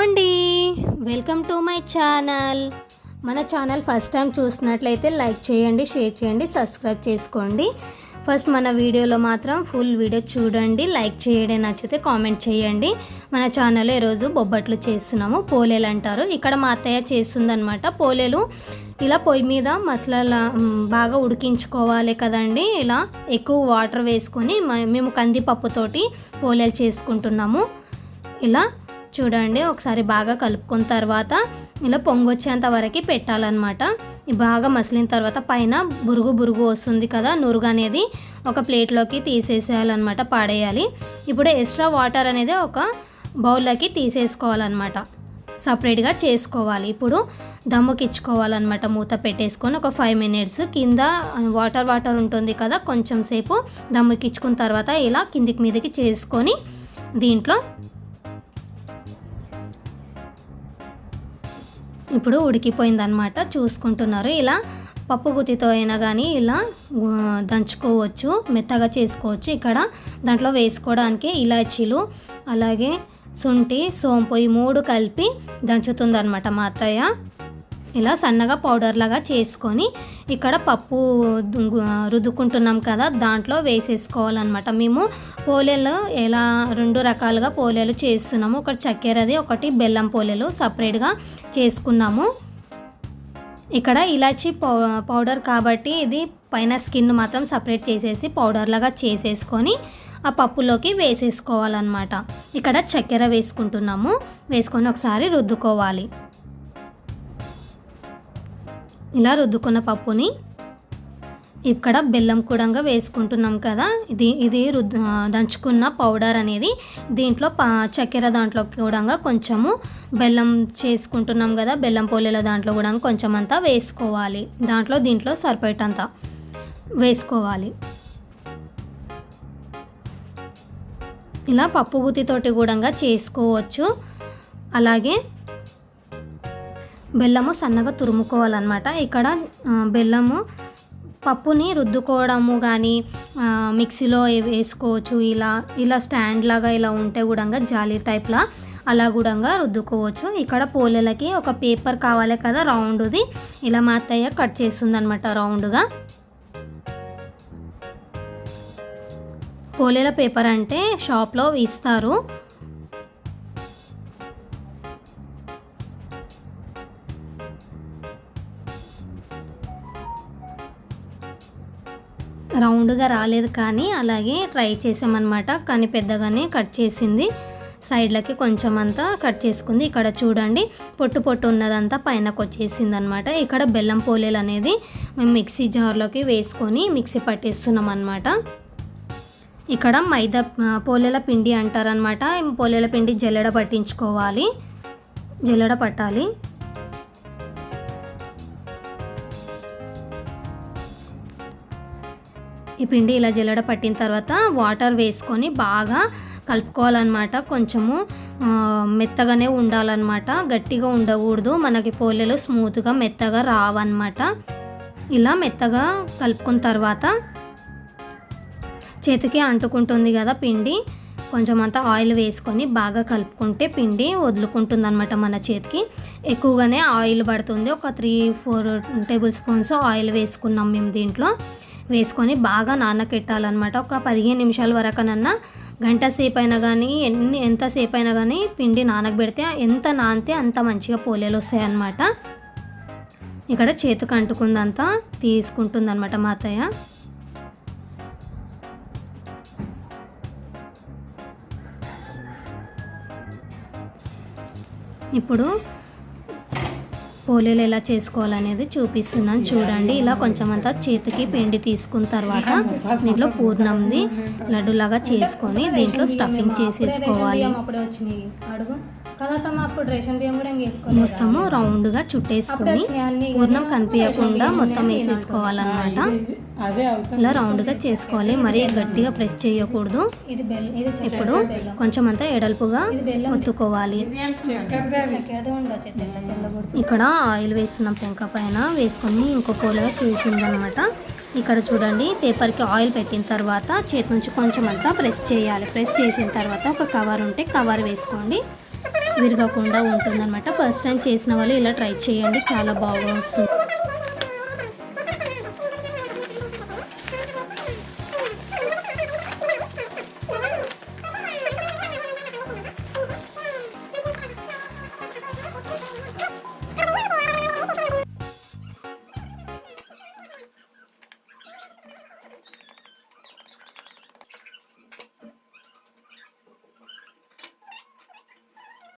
అండి welcome to my channel మన channel first time చూసినట్లయితే లైక్ చేయండి షేర్ చేయండి సబ్స్క్రైబ్ చేసుకోండి. ఫస్ట్ మన వీడియోలో మాత్రం ఫుల్ వీడియో చూడండి లైక్ చేయడం నచ్చితే కామెంట్ చేయండి. మన ఛానల్లో ఈరోజు బొబ్బట్లు చేస్తున్నాము పోలేలు అంటారు. ఇక్కడ మా అత్తయ్య చేస్తుందనమాట పోలేలు. ఇలా పొయ్యి మీద మసాలా బాగా ఉడికించుకోవాలి కదండి. ఇలా ఎక్కువ వాటర్ వేసుకొని మేము కందిపప్పుతోటి పోలేలు చేసుకుంటున్నాము. ఇలా చూడండి ఒకసారి బాగా కలుపుకున్న తర్వాత ఇలా పొంగొచ్చేంత వరకు పెట్టాలన్నమాట. బాగా మసిలిన తర్వాత పైన బురుగు బురుగు వస్తుంది కదా నురుగు అనేది ఒక ప్లేట్లోకి తీసేసేయాలన్నమాట పాడేయాలి. ఇప్పుడు ఎక్స్ట్రా వాటర్ అనేది ఒక బౌల్లోకి తీసేసుకోవాలన్నమాట. సపరేట్గా చేసుకోవాలి. ఇప్పుడు దమ్ముకిచ్చుకోవాలన్నమాట మూత పెట్టేసుకొని ఒక ఫైవ్ మినిట్స్. కింద వాటర్ వాటర్ ఉంటుంది కదా కొంచెం సేపు దమ్ముకిచ్చుకున్న తర్వాత ఇలా కిందికి మీదకి చేసుకొని దీంట్లో ఇప్పుడు ఉడికిపోయిందనమాట చూసుకుంటున్నారు. ఇలా పప్పు గుత్తితో అయినా కానీ ఇలా దంచుకోవచ్చు. మెత్తగా చేసుకోవచ్చు. ఇక్కడ దాంట్లో వేసుకోవడానికి ఇలాచీలు అలాగే శుంఠి సోంపు ఈ మూడు కలిపి దంచుతుందనమాట మా అత్తయ్య. ఇలా సన్నగా పౌడర్ లాగా చేసుకొని ఇక్కడ పప్పు రుద్దుకుంటున్నాం కదా దాంట్లో వేసేసుకోవాలన్నమాట. మేము పోలేలు ఎలా రెండు రకాలుగా పోలేలు చేస్తున్నాము. ఒకటి చక్కెరది ఒకటి బెల్లం పోలేలు సపరేట్గా చేసుకున్నాము. ఇక్కడ ఇలాచి పౌ పౌడర్ కాబట్టి ఇది పైన స్కిన్ మాత్రం సపరేట్ చేసేసి పౌడర్ లాగా చేసేసుకొని ఆ పప్పులోకి వేసేసుకోవాలన్నమాట. ఇక్కడ చక్కెర వేసుకుంటున్నాము. వేసుకొని ఒకసారి రుద్దుకోవాలి. ఇలా రుద్దుకున్న పప్పుని ఇక్కడ బెల్లం కూడా వేసుకుంటున్నాం కదా. ఇది ఇది రుద్దు దంచుకున్న పౌడర్ అనేది దీంట్లో పా చక్కెర దాంట్లో కూడా కొంచెము బెల్లం చేసుకుంటున్నాం కదా. బెల్లం పోలేల దాంట్లో కూడా కొంచెం అంతా వేసుకోవాలి. దాంట్లో దీంట్లో సరిపోయేటంతా వేసుకోవాలి. ఇలా పప్పు గుత్తితోటి కూడా చేసుకోవచ్చు. అలాగే బెల్లము సన్నగా తురుముకోవాలన్నమాట. ఇక్కడ బెల్లము పప్పుని రుద్దుకోవడము కానీ మిక్సీలో వేసుకోవచ్చు. ఇలా ఇలా స్టాండ్ లాగా ఇలా ఉంటే కూడా జాలీ టైప్లా అలా కూడా రుద్దుకోవచ్చు. ఇక్కడ పోలేలకి ఒక పేపర్ కావాలి కదా రౌండ్ది. ఇలా మా అత్తయ్య కట్ చేస్తుంది అనమాట రౌండ్గా. పోలేల పేపర్ అంటే షాప్లో ఇస్తారు. రౌండ్గా రాలేదు కానీ అలాగే ట్రై చేసామన్నమాట. కానీ పెద్దగానే కట్ చేసింది. సైడ్లకి కొంచెం అంతా కట్ చేసుకుంది. ఇక్కడ చూడండి పొట్టు పొట్టు ఉన్నదంతా పైనకు వచ్చేసింది అనమాట ఇక్కడ బెల్లం పోలేలు అనేది మేము మిక్సీ జార్లోకి వేసుకొని మిక్సీ పట్టేస్తున్నాం అనమాట ఇక్కడ మైదా పోలేల పిండి అంటారనమాట పోలేల పిండి జల్లెడ పట్టించుకోవాలి. జల్లెడ పట్టాలి. ఈ పిండి ఇలా జిల్లడ పట్టిన తర్వాత వాటర్ వేసుకొని బాగా కలుపుకోవాలన్నమాట. కొంచెము మెత్తగానే ఉండాలన్నమాట. గట్టిగా ఉండకూడదు. మనకి పోలేలు స్మూత్గా మెత్తగా రావన్నమాట. ఇలా మెత్తగా కలుపుకున్న తర్వాత చేతికి అంటుకుంటుంది కదా పిండి. కొంచెం అంతా ఆయిల్ వేసుకొని బాగా కలుపుకుంటే పిండి వదులుకుంటుంది అనమాట మన చేతికి. ఎక్కువగానే ఆయిల్ పడుతుంది. ఒక three four tablespoons oil వేసుకున్నాం మేము దీంట్లో. వేసుకొని బాగా నానకెట్టాలన్నమాట. ఒక పదిహేను నిమిషాల వరకనన్నా గంట సేపు అయినా కానీ ఎన్ని ఎంతసేపు అయినా కానీ పిండి నానకబెడితే ఎంత నానితే అంత మంచిగా పోలేలు వస్తాయన్నమాట. ఇక్కడ చేతికి అంటుకుందంతా తీసుకుంటుందన్నమాట మా అత్తయ్య. ఇప్పుడు పోలేలు ఎలా చేసుకోవాలనేది చూపిస్తున్నాను. చూడండి ఇలా కొంచెం అంతా చేతికి పిండి తీసుకున్న తర్వాత దీంట్లో పూర్ణంది లడ్డులాగా చేసుకొని దీంట్లో స్టఫింగ్ చేసేసుకోవాలి. మొత్తము రౌండ్గా చుట్టేసుకొని పూర్ణం కనిపించకుండా మొత్తం వేసేసుకోవాలన్నమాట. ఇలా రౌండ్గా చేసుకోవాలి. మరీ గట్టిగా ప్రెస్ చేయకూడదు. ఇప్పుడు కొంచెం అంతా ఎడల్పుగా ఒత్తుకోవాలి. ఇక్కడ ఆయిల్ వేస్తున్నాం పెంక పైన. వేసుకొని ఇంకో పోలగా కూర్చుందనమాట ఇక్కడ చూడండి పేపర్కి ఆయిల్ పెట్టిన తర్వాత చేతి నుంచి కొంచెం అంతా ప్రెస్ చేయాలి. ప్రెస్ చేసిన తర్వాత ఒక కవర్ ఉంటే కవర్ వేసుకోండి. విరగకుండా ఉంటుందన్నమాట. ఫస్ట్ టైం చేసిన వాళ్ళు ఇలా ట్రై చేయండి. చాలా బాగా వస్తుంది.